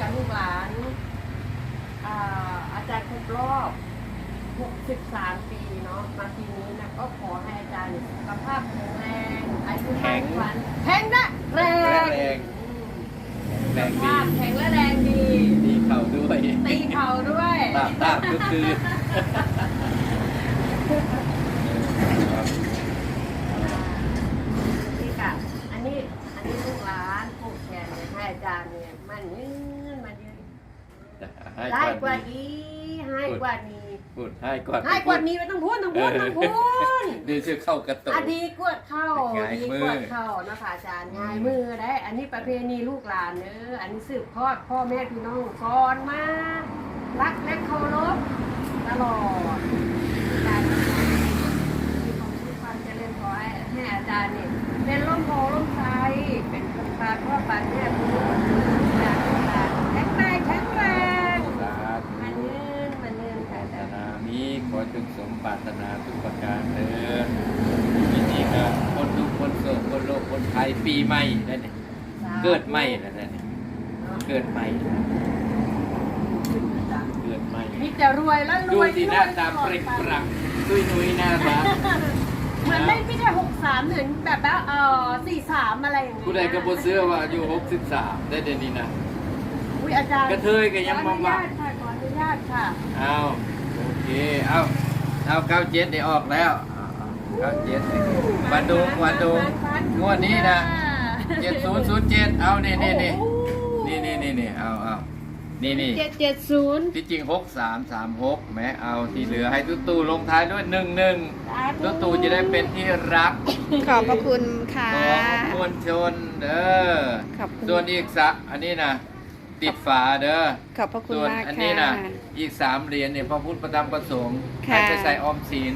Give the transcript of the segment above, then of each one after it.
กับลูกหลานอ่าอาจารย์ครบรอบ 63 ปีเนาะ มาปีนี้นะก็ขอให้อาจารย์สุขภาพแข็งแรงอายุแข็มั่นงขวัญแข็งนะแรงแรงอืมแรงสุขดีภาพแข็งและแรงดี ดีเข่าด้วย ตีเข่าด้วยตามตามก็คือ นี่ค่ะอันนี้ อันนี้ลูกหลานปลูกแขนเนี่ยให้อาจารย์เนี่ยมันยืนมันยืน ได้กว่านี้ให้กว่านี้พูดให้กว่าให้กว่านี้ไม่ต้องพูดต้องพูดต้องพูดดีชื่อเข้ากระตุก อันดีกวดเข้าง่ายดีมือ กวดเข้านะคะอาจารย์ง่ายมือได้ อันนี้ประเพณีลูกหลานเนอะอันนี้สืบทอดพ่อแม่พี่น้องสอนมารักและเคารพตลอดการมีความสุขความเจริญขอให้ให้อาจารย์เนี่ยเป็นร่มโพร่มไทรเป็นคนพาทั่วปันเนี่ยผู้อยากลูกหลานแข็งแรงแข็งแรง สาธุ มันยืนมันยืนค่ะ ปรารถ อาจารย์ นานี้ข อจงสมปรารถนาทุกประการเถิดที่นี่ก็คนทุกคนโศกคนโลกคนไทยปีใหม่นั่นเองเกิดใหม่นั่นเองเกิดใหม่ เกิดใหม่มีแต่รวยแล้วรดูวยสิหน้าตาเปร่งปรังดุยนุยน่ารักเหมือนไม่ไม่ใช่หกสามเหมือนแบบว่าเออสี่สามอะไรอย่างเงี้ยผู้ใดก็บ่เชื่อว่าอายุ63 ได้เดี๋ยวนี้นะ อุ้ยอาจารย์กระเทยก็ยังขอมาอนุว่าญาตค่ะขออนุญาตค่ะเอาโอ เคเอาเอาเก้าเจ็ดได้ออกแล้วเก้าเจ็ดวันดูวันดูงวดนี้นะเจ็ดศูนย์ศูนย์เจ็ดเอานี่นี่นี่นี่นี่นี่นี่เอาเอานี่นี่เจ็ดเจ็ดศูนย์ที่จริงหกสามสามหกแม้เอาที่เหลือให้ตุ๊ตู่ลงท้ายด้วยหนึ่งหนึ่งตุ๊ตู่จะได้เป็นที่รัก ขอบพระคุณค่ะของมวลชนเด้อขอบคุณส่วนอีกสะอันนี้นะ ติดฝาเด้อขอบพระคุณส่วนมากอันค่ะนี้นะอีกสามเหรียญเนี่ยพระพุทธประธรรมประสงค์ค่ะ ให้ไปใส่ออมสิน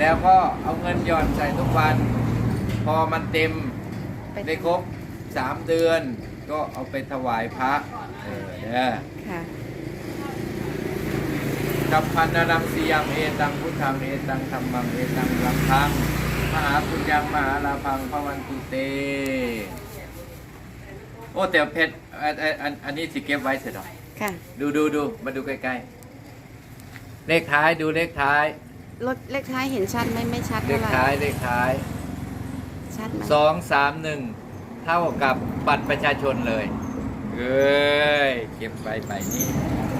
แล้วก็เอาเงินหย่อนใส่ทุกวัน พอมันเต็มไปได้ครบสามเดือน ก็เอาไปถวายพระเออเด้อ ค่ะ กับพันนารังสียังเอตังพุทธังเอตังธรรมังเอตังลังพังมหาปุญญังมหาลาพังพระวันตุเต โอ้แต่เพชรอันอันอันอันนี้สิเก็บไว้เสร็จหรอค่ะ ดูดูดูมาดูใกล้ๆ เลขท้ายดูเลขท้าย รถเลขท้ายเห็นชัดไหมไม่ชัดเลเท่าขไหร่ท้ายเลขท้ายชัดไหมสองสามหนึ่งเท่ากับบัตรประชาชนเลยเอ้ยเก็บใบใบนี้โอ้ใจ